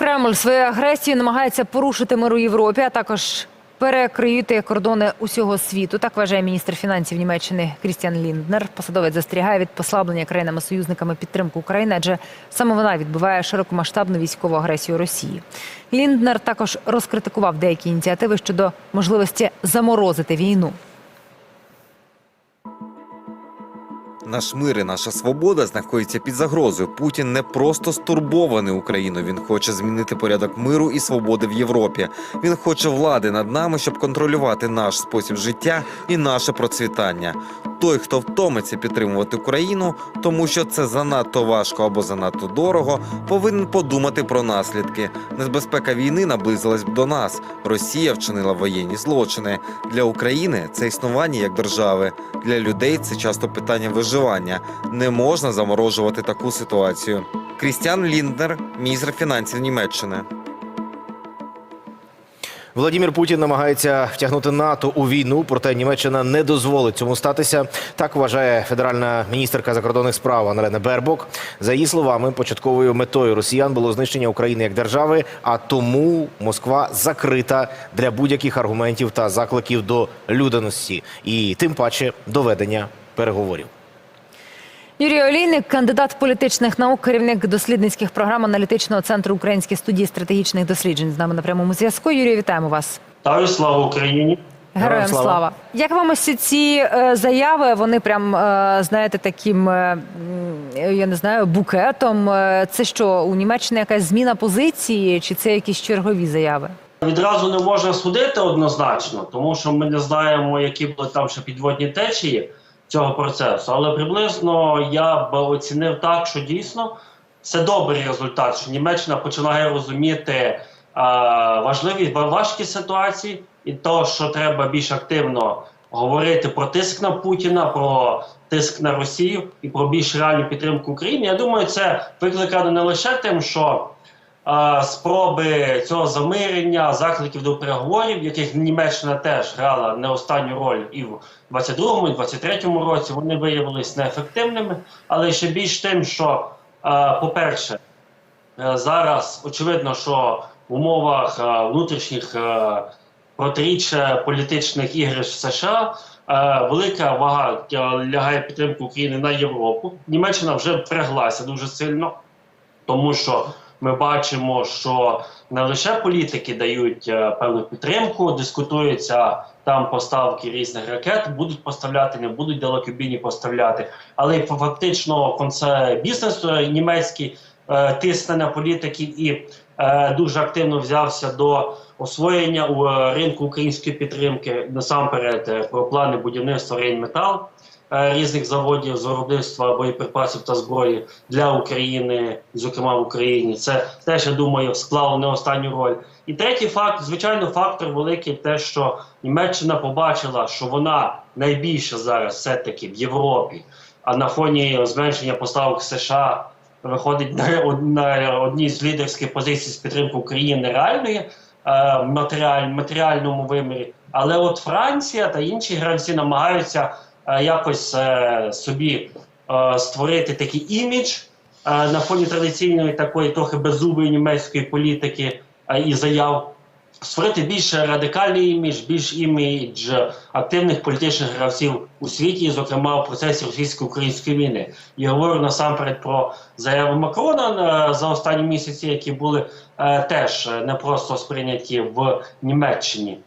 Кремль своєю агресією намагається порушити мир у Європі, а також перекриюти кордони усього світу. Так вважає міністр фінансів Німеччини Крістіан Лінднер. Посадовець застерігає від послаблення країнами-союзниками підтримку України, адже саме вона відбиває широкомасштабну військову агресію Росії. Лінднер також розкритикував деякі ініціативи щодо можливості заморозити війну. Наш мир і наша свобода знаходяться під загрозою. Путін не просто стурбований Україною. Він хоче змінити порядок миру і свободи в Європі. Він хоче влади над нами, щоб контролювати наш спосіб життя і наше процвітання. Той, хто втомиться підтримувати Україну, тому що це занадто важко або занадто дорого, повинен подумати про наслідки. Небезпека війни наблизилась б до нас. Росія вчинила воєнні злочини. Для України це існування як держави. Для людей це часто питання виживання. Не можна заморожувати таку ситуацію. Крістіан Лінднер, міністр фінансів Німеччини. Владімір Путін намагається втягнути НАТО у війну, проте Німеччина не дозволить цьому статися. Так вважає федеральна міністерка закордонних справ Аналена Бербок. За її словами, початковою метою росіян було знищення України як держави, а тому Москва закрита для будь-яких аргументів та закликів до людяності, і тим паче доведення переговорів. Юрій Олійник, кандидат політичних наук, керівник дослідницьких програм аналітичного центру Української студії стратегічних досліджень. З нами на прямому зв'язку. Юрій, вітаємо вас. Вітаю, слава Україні! Героям слава. слава. Як вам ось ці е, заяви? Вони прям е, знаєте таким, е, я не знаю, букетом. Е, Це що у Німеччині якась зміна позиції, чи це якісь чергові заяви? Відразу не можна судити однозначно, тому що ми не знаємо, які були там ще підводні течії цього процесу. Але приблизно я б оцінив так, що дійсно це добрий результат, що Німеччина починає розуміти важливість важкість ситуації і то, що треба більш активно говорити про тиск на Путіна, про тиск на Росію і про більш реальну підтримку України. Я думаю, це викликано не лише тим, що спроби цього замирення, закликів до переговорів, яких Німеччина теж грала не останню роль і в 22-му, і в 23-му році, вони виявилися неефективними, але ще більш тим, що, по-перше, Е, зараз очевидно, що в умовах е, внутрішніх е, протиріч політичних ігрищ в США велика вага лягає підтримку України на Європу. Німеччина вже впряглася дуже сильно, тому що ми бачимо, що не лише політики дають е, певну підтримку, дискутуються там поставки різних ракет, будуть поставляти, не будуть далекобійні поставляти, але фактично бізнес е, німецький е, тисне на політиків і дуже активно взявся до освоєння у ринку української підтримки. Насамперед про плани будівництва Рейнметал різних заводів з виробництва боєприпасів та зброї для України, зокрема в Україні. Це теж я думаю склало не останню роль. І третій факт, звичайно, фактор великий, те, що Німеччина побачила, що вона найбільше зараз все-таки в Європі, а на фоні зменшення поставок США виходить на, од- на одній з лідерських позицій з підтримки України реальної е, матеріаль, матеріальному вимірі. Але от Франція та інші гравці намагаються е, якось е, собі е, створити такий імідж е, на фоні традиційної такої трохи беззубої німецької політики е, і заяв. Створити більш радикальний імідж, більш імідж активних політичних гравців у світі, зокрема в процесі російсько-української війни. Я говорю насамперед про заяви Макрона е, за останні місяці, які були е, теж е, не просто сприйняті в Німеччині.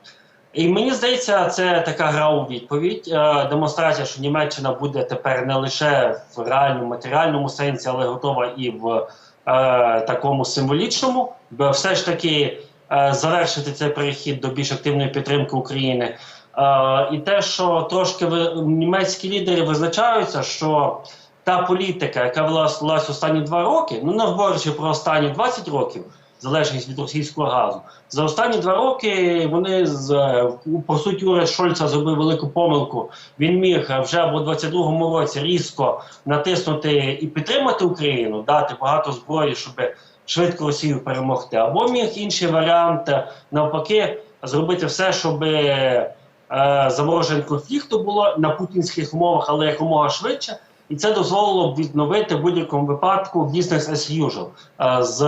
І мені здається, це така гра у відповідь. е, Демонстрація, що Німеччина буде тепер не лише в реальному матеріальному сенсі, але готова і в е, такому символічному, бо все ж таки е, завершити цей перехід до більш активної підтримки України. Е, і те, що трошки ви, німецькі лідери визначаються, що та політика, яка велась останні два роки, ну не говорячи про останні 20 років, залежність від російського газу, за останні два роки вони з е, по суті уряд Шольца зробив велику помилку. Він міг вже в 22-му році різко натиснути і підтримати Україну, дати багато зброї, щоб швидко Росію перемогти. Або міг інший варіант е, навпаки зробити все, щоб е, замороження конфлікту було на путінських умовах, але якомога швидше. І це дозволило б відновити в будь-якому випадку бізнес as usual з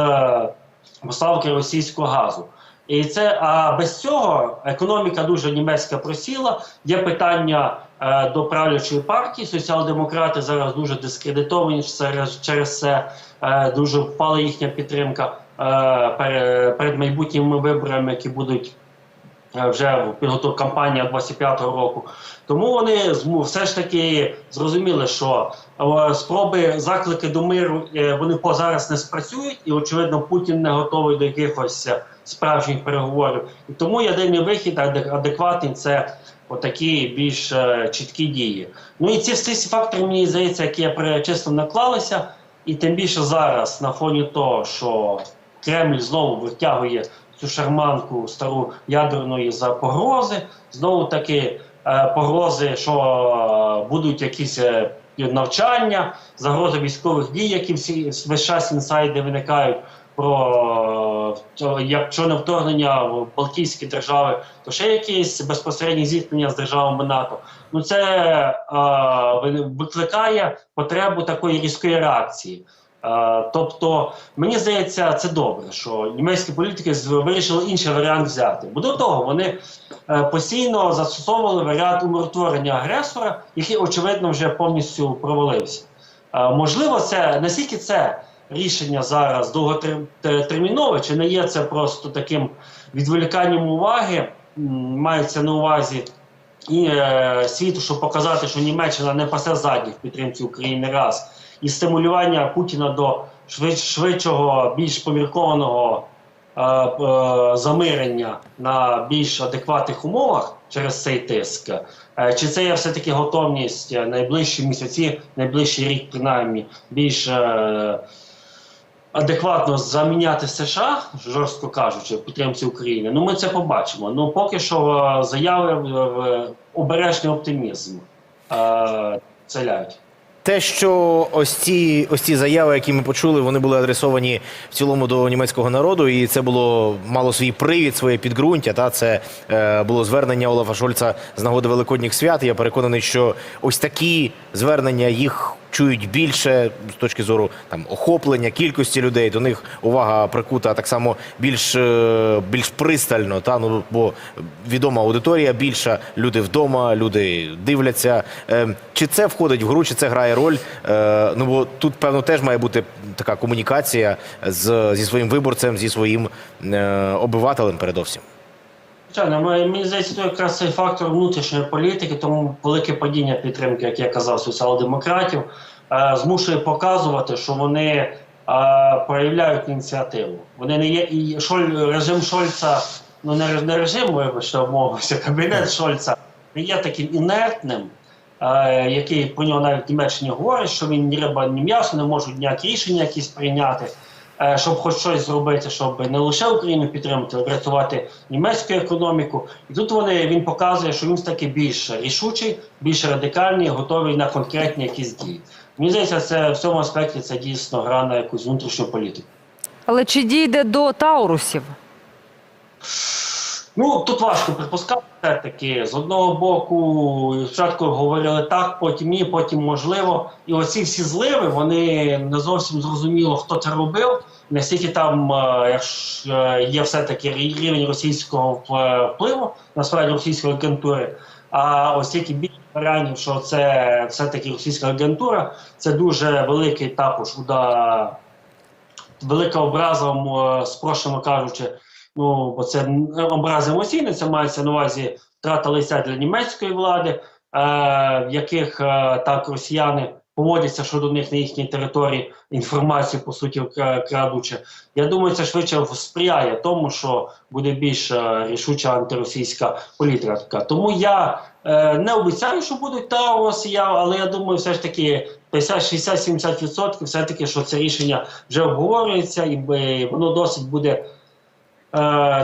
поставки російського газу. І це а без цього економіка дуже німецька просіла. Є питання е, до правлячої партії. Соціал-демократи зараз дуже дискредитовані через, через це е, дуже впала їхня підтримка е, перед, майбутніми виборами, які будуть вже в підготовці кампанія 25-го року. Тому вони все ж таки зрозуміли, що е, спроби заклики до миру е, вони по зараз не спрацюють, і очевидно Путін не готовий до якихось е, справжніх переговорів. І тому єдиний вихід адекватний це отакі більш е, чіткі дії. Ну і ці всі фактори, мені здається, які я перечислив, наклалися, і тим більше зараз, на фоні того, що Кремль знову витягує цю шарманку стару ядерної за погрози. Знову таки е, погрози, що будуть якісь е, навчання, загрози військових дій, які всі весь час інсайди виникають. Про е, якщо не вторгнення в Балтійські держави, то ще якісь безпосередні зіткнення з державами НАТО. Ну це е, викликає потребу такої різкої реакції. Е, тобто, мені здається, це добре, що німецькі політики вирішили інший варіант взяти. Бо до того вони е, постійно застосовували варіант умиротворення агресора, який очевидно вже повністю провалився. Е, можливо, це наскільки це рішення зараз довготермінове, чи не є це просто таким відволіканням уваги, мається на увазі і світу, щоб показати, що Німеччина не пасе задні в підтримці України раз, і стимулювання Путіна до швид, швидшого, більш поміркованого е, е, замирення на більш адекватних умовах через цей тиск. Е, Чи це є все-таки готовність е, найближчі місяці, найближчий рік, принаймні, більш е, адекватно заміняти США, жорстко кажучи, в підтримці України? Ну, ми це побачимо. Ну, поки що е, заяви в обережний оптимізм е, целяють. Те, що ось ці ось ці заяви, які ми почули, вони були адресовані в цілому до німецького народу, і це було мало свій привід, своє підґрунтя. Та це е, було звернення Олафа Шольца з нагоди Великодніх свят. Я переконаний, що ось такі звернення їх чують більше з точки зору там охоплення кількості людей. До них увага прикута так само більш, е, більш пристально. Та ну бо відома аудиторія більша, люди вдома, люди дивляться. Е, Чи це входить в гру, чи це грає роль? Е, Ну бо тут певно теж має бути така комунікація з зі своїм виборцем, зі своїм обивателем, передовсім. Звичайно, мені здається, то якраз цей фактор внутрішньої політики, тому велике падіння підтримки, як я казав, соціал-демократів, е, змушує показувати, що вони е, проявляють ініціативу. Вони не є і Шоль, режим Шольца, ну не, не режим, вибачте, обмовився, кабінет Шольца не є таким інертним, е, який про нього навіть в Німеччині говорить, що він ні риба, ні м'ясо не можуть ніякі рішення якісь прийняти щоб хоч щось зробити, щоб не лише Україну підтримати, а врятувати німецьку економіку. І тут вони він показує, що він таки більш рішучий, більш радикальний, готовий на конкретні якісь дії. Мені здається, це в цьому аспекті це дійсно гра на якусь внутрішню політику. Але чи дійде до Таурусів? Ну тут важко припускати все таки. З одного боку, спочатку говорили так, потім ні, потім можливо. І оці всі зливи вони не зовсім зрозуміло, хто це робив. Наскільки там е, е, є все-таки рівень російського вп- впливу, насправді російської агентури. А оскільки більше варіантів, що це все-таки російська агентура, це дуже великий також удар, велика образа, м, спрощено кажучи, ну бо це образи емоційні, це мається на увазі втрата лиця для німецької влади, е, в яких е, так росіяни поводяться щодо них на їхній території інформацію, по суті, кра- крадучи. Я думаю, це швидше сприяє тому, що буде більш е, рішуча антиросійська політика. Тому я е, не обіцяю, що будуть Таурос, я, але я думаю, все ж таки 50-60-70% все-таки, що це рішення вже обговорюється, і воно досить буде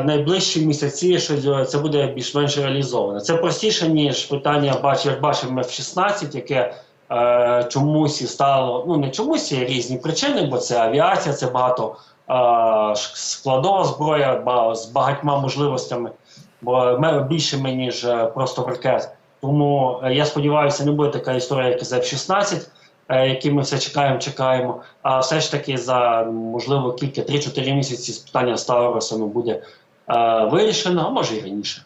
найближчі місяці, що це буде більш-менш реалізовано. Це простіше, ніж питання, бач, як бачимо F-16, яке е, чомусь стало, ну не чомусь є різні причини, бо це авіація, це багато е, складова зброя з багатьма можливостями, бо більшими, ніж е, просто ракет. Тому е, я сподіваюся, не буде така історія, як з F-16. Е, які ми все чекаємо, чекаємо. А все ж таки за можливо кілька 3-4 місяці з питання з буде е, вирішено, а може і раніше.